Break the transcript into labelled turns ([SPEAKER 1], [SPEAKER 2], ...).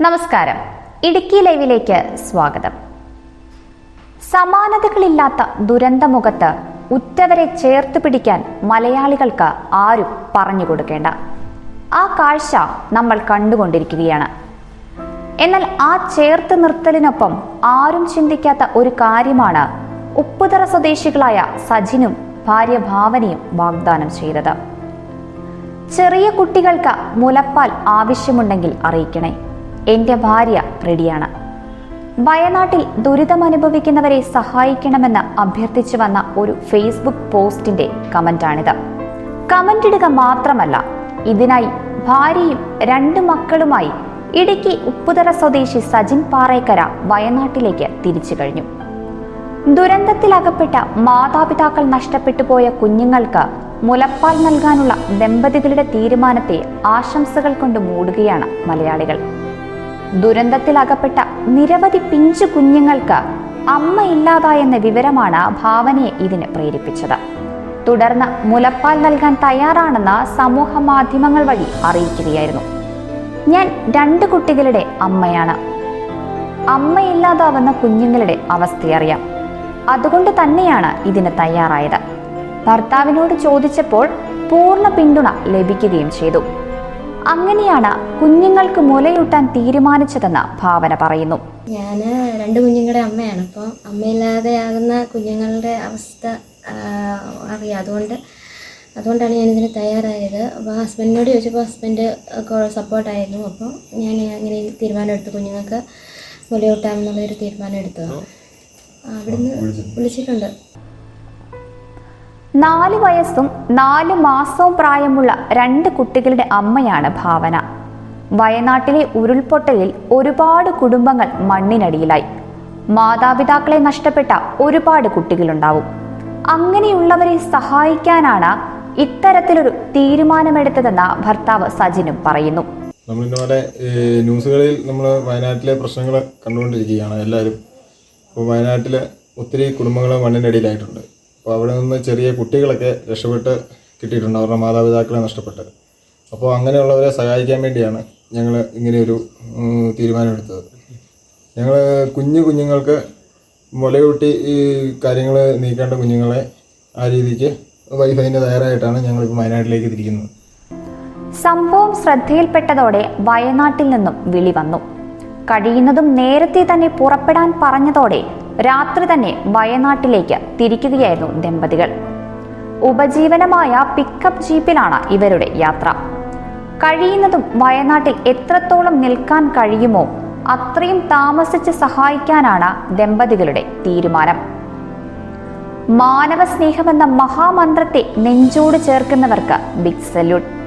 [SPEAKER 1] നമസ്കാരം. ഇടുക്കി ലൈവിലേക്ക് സ്വാഗതം. സമാനതകളില്ലാത്ത ദുരന്തമുഖത്ത് ഉറ്റവരെ ചേർത്ത് പിടിക്കാൻ മലയാളികൾക്ക് ആരും പറഞ്ഞു കൊടുക്കേണ്ട. ആ കാഴ്ച നമ്മൾ കണ്ടുകൊണ്ടിരിക്കുകയാണ്. എന്നാൽ ആ ചേർത്ത് നിർത്തലിനൊപ്പം ആരും ചിന്തിക്കാത്ത ഒരു കാര്യമാണ് ഉപ്പുതറ സ്വദേശികളായ സജിനും ഭാര്യ ഭാവനയും വാഗ്ദാനം ചെയ്തത്. ചെറിയ കുട്ടികൾക്ക് മുലപ്പാൽ ആവശ്യമുണ്ടെങ്കിൽ അറിയിക്കണേ. എന്റെ ഭാര്യ റെഡിയാണ്. വയനാട്ടിൽ ദുരിതമനുഭവിക്കുന്നവരെ സഹായിക്കണമെന്ന് അഭ്യർത്ഥിച്ചു വന്ന ഒരു ഫേസ്ബുക്ക് പോസ്റ്റിന്റെ കമന്റാണിത്. കമന്റ് ഇടുക മാത്രമല്ല ഇതിനായി ഭാര്യയും രണ്ട് മക്കളുമായി ഇടുക്കി ഉപ്പുതറ സ്വദേശി സജിൻ പാറേക്കര വയനാട്ടിലേക്ക് തിരിച്ചു കഴിഞ്ഞു. ദുരന്തത്തിലകപ്പെട്ട മാതാപിതാക്കൾ നഷ്ടപ്പെട്ടു പോയ കുഞ്ഞുങ്ങൾക്ക് മുലപ്പാൽ നൽകാനുള്ള ദമ്പതികളുടെ തീരുമാനത്തെ ആശംസകൾ കൊണ്ട് മൂടുകയാണ് മലയാളികൾ. ദുരന്തത്തിലകപ്പെട്ട നിരവധി പിഞ്ചു കുഞ്ഞുങ്ങൾക്ക് അമ്മ ഇല്ലാതായെന്ന വിവരമാണ് ഭാവനയെ ഇതിന് പ്രേരിപ്പിച്ചത്. തുടർന്ന് മുലപ്പാൽ നൽകാൻ തയ്യാറാണെന്ന് സമൂഹ മാധ്യമങ്ങൾ വഴി അറിയിക്കുകയായിരുന്നു. ഞാൻ രണ്ട് കുട്ടികളുടെ അമ്മയാണ്. അമ്മയില്ലാതാവുന്ന കുഞ്ഞുങ്ങളുടെ അവസ്ഥയറിയാം അതുകൊണ്ട് തന്നെയാണ് ഇതിന് തയ്യാറായത്. ഭർത്താവിനോട് ചോദിച്ചപ്പോൾ പൂർണ പിന്തുണ ലഭിക്കുകയും ചെയ്തു. അങ്ങനെയാണ് കുഞ്ഞുങ്ങൾക്ക് മുലയൂട്ടാൻ തീരുമാനിച്ചതെന്ന് ഭാവന പറയുന്നു.
[SPEAKER 2] ഞാൻ രണ്ട് കുഞ്ഞുങ്ങളുടെ അമ്മയാണ്. അപ്പോൾ അമ്മയില്ലാതെയാകുന്ന കുഞ്ഞുങ്ങളുടെ അവസ്ഥ അറിയാം. അതുകൊണ്ട് അതുകൊണ്ടാണ് ഞാനിതിന് തയ്യാറായത്. അപ്പോൾ ഹസ്ബൻഡിനോട് ചോദിച്ചപ്പോൾ ഹസ്ബൻഡ് സപ്പോർട്ടായിരുന്നു. അപ്പോൾ ഞാൻ അങ്ങനെ തീരുമാനം എടുത്തു കുഞ്ഞുങ്ങൾക്ക് മുലയൂട്ടാമെന്നുള്ളൊരു തീരുമാനം എടുത്തു അവിടുന്ന് വിളിച്ചിട്ടുണ്ട്.
[SPEAKER 1] നാല് വയസ്സും നാല് മാസവും പ്രായമുള്ള രണ്ട് കുട്ടികളുടെ അമ്മയാണ് ഭാവന. വയനാട്ടിലെ ഉരുൾപൊട്ടലിൽ ഒരുപാട് കുടുംബങ്ങൾ മണ്ണിനടിയിലായി. മാതാപിതാക്കളെ നഷ്ടപ്പെട്ട ഒരുപാട് കുട്ടികളുണ്ടാവും. അങ്ങനെയുള്ളവരെ സഹായിക്കാനാണ് ഇത്തരത്തിലൊരു തീരുമാനമെടുത്തതെന്ന ഭർത്താവ് സജിനും പറയുന്നു.
[SPEAKER 3] നമ്മളിന്നപോലെ ന്യൂസുകളിൽ നമ്മൾ വയനാട്ടിലെ പ്രശ്നങ്ങൾ കണ്ടുകൊണ്ടിരിക്കുകയാണ് എല്ലാവരും. ഇപ്പോൾ വയനാട്ടിലെ ഒത്തിരി കുടുംബങ്ങൾ മണ്ണിനടിയിലായിട്ടുണ്ട്. അപ്പോൾ അവിടെ നിന്ന് ചെറിയ കുട്ടികളൊക്കെ രക്ഷപ്പെട്ട് കിട്ടിയിട്ടുണ്ട് അവരുടെ മാതാപിതാക്കളെ നഷ്ടപ്പെട്ട്. അപ്പോൾ അങ്ങനെയുള്ളവരെ സഹായിക്കാൻ വേണ്ടിയാണ് ഞങ്ങൾ ഇങ്ങനെയൊരു തീരുമാനമെടുത്തത്. ഞങ്ങൾ കുഞ്ഞു കുഞ്ഞുങ്ങൾക്ക് മുലയൂട്ടി ഈ കാര്യങ്ങൾ നീക്കേണ്ട കുഞ്ഞുങ്ങളെ ആ രീതിക്ക് വൈഫൈന്റെ തയ്യാറായിട്ടാണ് ഞങ്ങളിപ്പോൾ വയനാട്ടിലേക്ക് തിരിക്കുന്നത്.
[SPEAKER 1] സംഭവം ശ്രദ്ധയിൽപ്പെട്ടതോടെ വയനാട്ടിൽ നിന്നും വിളി വന്നു. കഴിയുന്നതും നേരത്തെ തന്നെ പുറപ്പെടാൻ പറഞ്ഞതോടെ രാത്രി തന്നെ വയനാട്ടിലേക്ക് തിരിക്കുകയായിരുന്നു ദമ്പതികൾ. ഉപജീവനമായ പിക്കപ്പ് ജീപ്പിലാണ് ഇവരുടെ യാത്ര. കഴിയുന്നതും വയനാട്ടിൽ എത്രത്തോളം നിൽക്കാൻ കഴിയുമോ അത്രയും താമസിച്ച് സഹായിക്കാനാണ് ദമ്പതികളുടെ തീരുമാനം. മാനവ സ്നേഹമെന്ന മഹാമന്ത്രത്തെ നെഞ്ചോട് ചേർക്കുന്നവർക്ക് ബിഗ് സല്യൂട്ട്